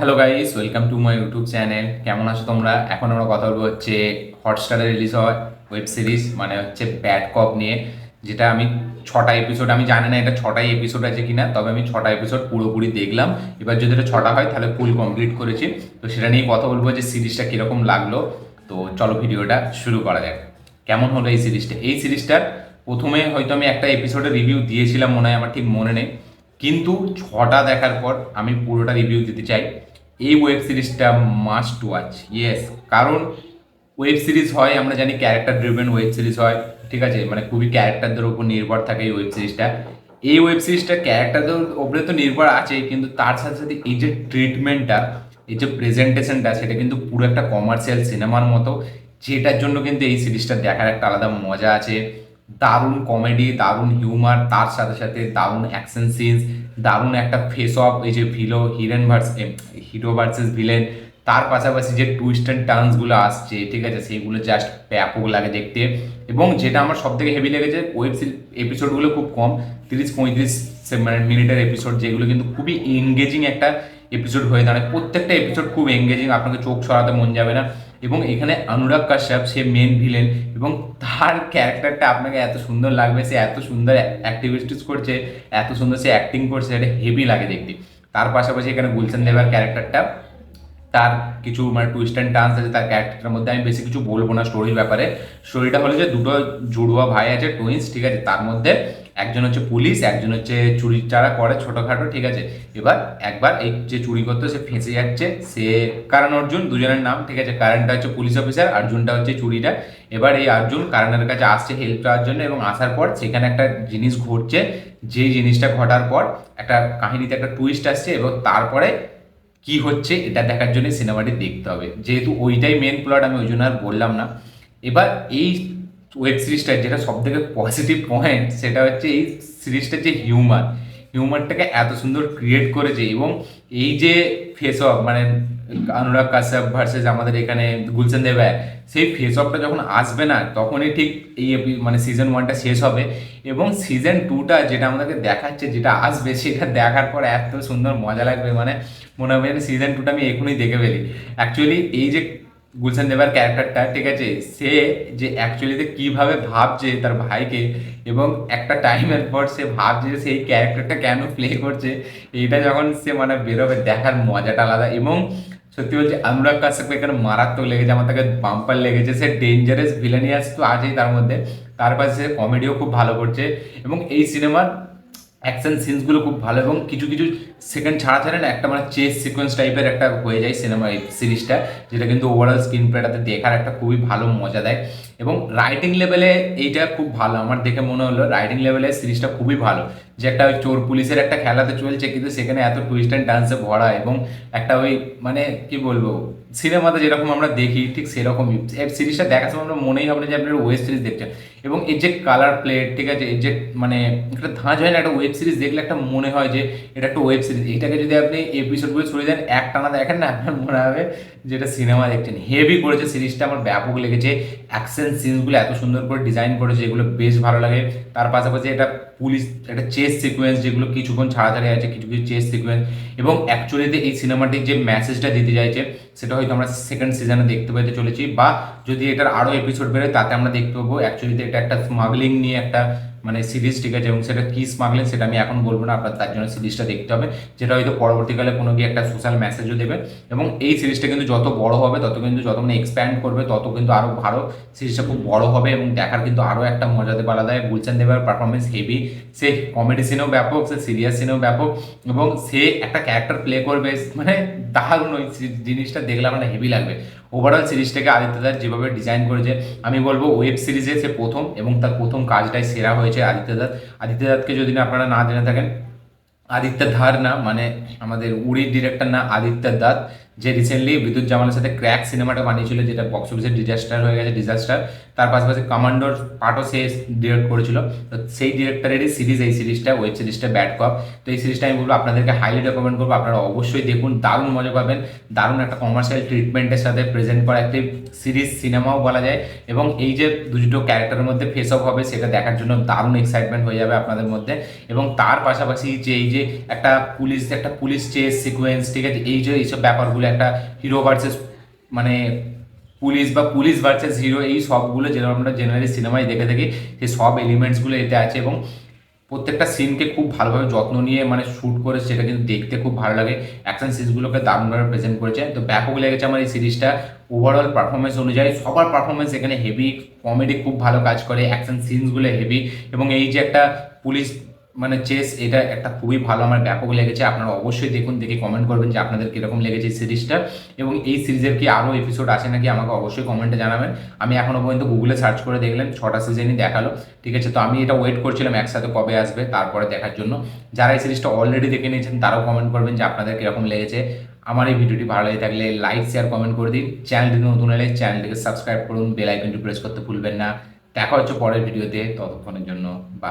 Hello guys welcome to my YouTube channel কেমন আছো তোমরা? এখন আমরা কথা বলব হচ্ছে হটস্টারে রিলিজ হয় ওয়েব সিরিজ মানে হচ্ছে ব্যাড কপ নিয়ে, যেটা আমি ছটা এপিসোড আমি জানি না এটা ছটাই এপিসোড আছে কিনা, তবে আমি ছটা এপিসোড পুরোপুরি দেখলাম। এবার যদি এটা ছটা হয়, তাহলে ফুল কমপ্লিট করেছি। তো সেটা নিয়ে কথা বলব যে সিরিজটা কীরকম লাগল। তো চলো ভিডিওটা শুরু করা যাক। কেমন হলো এই সিরিজটা এই সিরিজটার প্রথমে হয়তো আমি একটা এপিসোডের রিভিউ দিয়েছিলাম, মনে হয় আমার ঠিক মনে নেই। কিন্তু ছটা দেখার পর আমি পুরোটা রিভিউ দিতে চাই। এই ওয়েব সিরিজটা মাস্ট ওয়াচ ইয়েস কারণ ওয়েব সিরিজ হয়, আমরা জানি ক্যারেক্টার ড্রিভেন ওয়েব সিরিজ হয়, ঠিক আছে? মানে খুবই ক্যারেক্টারদের উপর নির্ভর থাকে এই ওয়েব সিরিজটা এই ওয়েব সিরিজটা ক্যারেক্টারদের উপরে তো নির্ভর আছে, কিন্তু তার সাথে সাথে এই যে ট্রিটমেন্টটা এই যে প্রেজেন্টেশনটা সেটা কিন্তু পুরো একটা কমার্শিয়াল সিনেমার মতো, যেটার জন্য কিন্তু এই সিরিজটা দেখার একটা আলাদা মজা আছে। দারুণ কমেডি দারুণ হিউমার তার সাথে সাথে দারুণ অ্যাকশন সিনস দারুণ একটা ফেস অফ এই যে ভিলো হিরেন ভার্স হিরো ভার্সেস ভিলেন তার পাশাপাশি যে টুইস্ট অ্যান্ড টার্নসগুলো আসছে, ঠিক আছে সেইগুলো জাস্ট ব্যাপক লাগে দেখতে। এবং যেটা আমার সব থেকে হেভি লেগেছে ওয়েব এপিসোডগুলো খুব কম, তিরিশ, পঁয়ত্রিশ মানে মিনিটের এপিসোড যেগুলো কিন্তু খুবই এনগেজিং একটা এপিসোড হয়ে দাঁড়ায়। প্রত্যেকটা এপিসোড খুব এনগেজিং আপনাকে চোখ ছড়াতে মন যাবে না। এবং এখানে অনুরাগ কাশ্যপ, সে মেন ভিলেন এবং তার ক্যারেক্টারটা আপনাকে এত সুন্দর লাগবে, সে এত সুন্দর অ্যাক্টিভিটিস করছে, এত সুন্দর সে অ্যাক্টিং করছে, এটা হেভি লাগে দেখতে। তার পাশাপাশি এখানে গুলশান দেবার ক্যারেক্টারটা তার কিছু মানে টুইস্ট অ্যান্ড টার্নস আছে, তার ক্যারেক্টারের মধ্যে আমি বেশি কিছু বলব না স্টোরির ব্যাপারে। স্টোরিটা হলো যে দুটো জুড়ুয়া ভাই আছে টুইন্স ঠিক আছে? তার মধ্যে একজন হচ্ছে পুলিশ, একজন হচ্ছে চুরি চারা করে ছোটোখাটো, ঠিক আছে? এবার একবার এই যে চুরি করতে, সে ফেঁসে যাচ্ছে, সে কারণ অর্জুন, দুজনের নাম, ঠিক আছে? কারণটা হচ্ছে পুলিশ অফিসার অর্জুনটা হচ্ছে চুরিটা। এবার এই অর্জুন কারণের কাছে আসছে হেল্প চাওয়ার জন্য এবং আসার পর সেখানে একটা জিনিস ঘটছে, যে জিনিসটা ঘটার পর একটা কাহিনীতে একটা টুইস্ট আসছে এবং তারপরে কি হচ্ছে এটা দেখার জন্য সিনেমাটি দেখতে হবে। যেহেতু ওইটাই মেন প্লট আমি ওই জন্য আর বললাম না। এবার এই ওয়েব সিরিজটার যেটা সব থেকে পজিটিভ পয়েন্ট সেটা হচ্ছে এই সিরিজটার যে হিউমার হিউমারটাকে এত সুন্দর ক্রিয়েট করেছে এবং এই যে ফেস অফ মানে অনুরাগ কাশ্যপ ভার্সেস আমাদের এখানে গুলশান দেব সেই ফেস অফটা যখন আসবে না, তখনই ঠিক এই মানে সিজন ওয়ানটা শেষ হবে এবং সিজন টুটা যেটা আমাদেরকে দেখাচ্ছে, যেটা আসবে, সেটা দেখার পর এত সুন্দর মজা লাগবে মানে মনে হবে সিজন টুটা আমি এখনই দেখে ফেলি। অ্যাকচুয়ালি এই যে গুলশান দেবার ক্যারেক্টারটা ঠিক আছে? সে যে অ্যাকচুয়ালিতে কীভাবে ভাবছে তার ভাইকে এবং একটা টাইমের পর সে ভাবছে যে সেই ক্যারেক্টারটা কেন প্লে করছে, এইটা যখন সে মানে বেরোবে, দেখার মজাটা আলাদা। এবং সত্যি বলছি অনুরাগ কাশ্যপ এখানে মারাত্মক লেগেছে, আমার তাকে বাম্পার লেগেছে, সে ডেঞ্জারাস ভিলেনিয়াস তো আছেই তার মধ্যে। তার পাশে সে কমেডিও খুব ভালো করছে। এবং এই সিনেমার অ্যাকশন সিনসগুলো খুব ভালো এবং কিছু কিছু সেকেন্ড ছাড়া ছাড়া না, একটা মানে চেস সিকোয়েন্স টাইপের একটা হয়ে যায় সিনেমা, সিরিজটা, যেটা কিন্তু ওভারঅল স্ক্রিন প্লেটাতে দেখার একটা খুবই ভালো মজা দেয়। এবং রাইটিং লেভেলে এইটা খুব ভালো। আমার দেখে মনে হলো রাইটিং লেভেলে সিরিজটা খুবই ভালো। যে একটা ওই চোর পুলিশের একটা খেলাতে চলছে, কিন্তু সেখানে এত টুইস্ট অ্যান্ড ডান্সে ভরা এবং একটা ওই মানে কি বলব, সিনেমাতে যেরকম আমরা দেখি, ঠিক সেরকমই। সিরিজটা দেখার সময় আমরা মনেই হবে না যে আপনারা ওয়েব সিরিজ দেখছেন। এবং এর যে কালার প্লেট ঠিক আছে এর যে মানে একটা ধাঁচ হয় না, একটা ওয়েব সিরিজ দেখলে একটা মনে হয় যে এটা একটা ওয়েব সিরিজ এটাকে যদি আপনি এপিসোড এপিসোডগুলো ছড়িয়ে দেন, এক টানা দেখেন না, আপনার মনে হবে যে এটা সিনেমা দেখছেন। হেভি করেছে সিরিজটা আমার ব্যাপক লেগেছে। অ্যাকশন সিনসগুলো এত সুন্দর করে ডিজাইন করেছে এগুলো বেশ ভালো লাগে। তার পাশাপাশি এটা পুলিশ একটা চেস সিকোয়েন্স যেগুলো কিছুক্ষণ ছাড়াছাড়ি আছে, কিছু কিছু চেস সিকোয়েন্স এবং অ্যাকচুয়ালিতে এই সিনেমাটির যে মেসেজটা দিতে চাইছে, সেটা হয়তো আমরা সেকেন্ড সিজনে দেখতে পেতে চলেছি। বা যদি এটার আরও এপিসোড বেরোয়, তাতে আমরা দেখতে পাবো অ্যাকচুয়ালিতে এটা একটা স্মাগলিং নিয়ে একটা মানে সিরিজ ঠিক আছে এবং সেটা কী স্মাগলিং সেটা আমি এখন বলব না, আপনার তার জন্য সিরিজটা দেখতে হবে, যেটা হয়তো পরবর্তীকালে কোনো গিয়ে একটা সোশ্যাল মেসেজও দেবে এবং এই সিরিজটা কিন্তু যত বড় হবে, তত কিন্তু যত মানে এক্সপ্যান্ড করবে, তত কিন্তু আরও ভালো সিরিজটা খুব বড় হবে এবং দেখার কিন্তু আরও একটা মজা দেবে, আলাদা গুলচান দেবের পারফরমেন্স হেভি সে কমেডি সিনেও ব্যাপক, সে সিরিয়াস সিনেও ব্যাপক এবং সে একটা ক্যারেক্টার প্লে করবে মানে দারুণ ওই জিনিসটা দেখলে মানে হেভি লাগবে। ওভারঅল সিরিজটাকে আদিত্য দাস যেভাবে ডিজাইন করেছে, আমি বলব ওয়েব সিরিজে সে প্রথম এবং তার প্রথম কাজটাই সেরা হয়েছে আদিত্য দাস আদিত্য দাসকে যদি না আপনারা না জেনে থাকেন আদিত্য ধার না মানে আমাদের উড়ির ডিরেক্টর না আদিত্য দাস যে রিসেন্টলি বিদ্যুৎ জামালের সাথে ক্র্যাক সিনেমাটা বানিয়েছিল, যেটা বক্স অফিসে ডিজাস্টার হয়ে গেছে ডিজাস্টার তার পাশাপাশি কমান্ডোর পার্টও সে ডিরেক্ট করেছিল। তো সেই ডিরেক্টরেরই সিরিজ এই সিরিজটা ওয়েব সিরিজটা ব্যাড কপ তো এই সিরিজটা আমি বলব আপনাদেরকে হাইলি রেকমেন্ড করব। আপনারা অবশ্যই দেখুন, দারুণ মজা পাবেন, দারুণ একটা কমার্শিয়াল ট্রিটমেন্টের সাথে প্রেজেন্ট করা একটি সিরিজ সিনেমাও বলা যায়। এবং এই যে দুটো ক্যারেক্টারের মধ্যে ফেস অফ হবে, সেটা দেখার জন্য দারুণ এক্সাইটমেন্ট হয়ে যাবে আপনাদের মধ্যে। এবং তার পাশাপাশি যে এই যে একটা পুলিশ একটা পুলিশ চেস সিকোয়েন্স ঠিক আছে? এই যে এইসব ব্যাপারগুলো একটা হিরো ভার্সেস মানে পুলিশ বা পুলিশ ভার্সেস হিরো এই সবগুলো যেরকম আমরা জেনারেলি সিনেমায় দেখে থাকি সেই সব এলিমেন্টসগুলো এতে আছে এবং প্রত্যেকটা সিনকে খুব ভালোভাবে যত্ন নিয়ে মানে শ্যুট করে সেটা কিন্তু দেখতে খুব ভালো লাগে। অ্যাকশন সিনসগুলোকে দারুণভাবে প্রেজেন্ট করেছে। তো ব্যাপক লেগেছে আমার এই সিরিজটা ওভারঅল পারফরমেন্স অনুযায়ী সবার পারফরমেন্স এখানে হেভি কমেডি খুব ভালো কাজ করে অ্যাকশন সিনসগুলো হেভি এবং এই যে একটা পুলিশ মানে চেস, এটা একটা খুবই ভালো আমার ব্যাপক লেগেছে। আপনারা অবশ্যই দেখুন, দেখে কমেন্ট করবেন যে আপনাদের কীরকম লেগেছে এই সিরিজটা। এবং এই সিরিজের কি আরও এপিসোড আছে নাকি আমাকে অবশ্যই কমেন্টে জানাবেন। আমি এখনও পর্যন্ত গুগলে সার্চ করে দেখলেন, ছটা সিজনই দেখাল, ঠিক আছে? তো আমি এটা ওয়েট করছিলাম একসাথে কবে আসবে, তারপরে দেখার জন্য। যারা এই সিরিজটা অলরেডি দেখে নিয়েছেন, তারাও কমেন্ট করবেন যে আপনাদের কীরকম লেগেছে। আমার এই ভিডিওটি ভালো লেগে থাকলে লাইক শেয়ার কমেন্ট করে দিন। চ্যানেলটি নতুন হলে চ্যানেলটিকে সাবস্ক্রাইব করুন বেল আইকনটি প্রেস করতে ভুলবেন না। দেখা হচ্ছে পরের ভিডিওতে, ততক্ষণের জন্য বা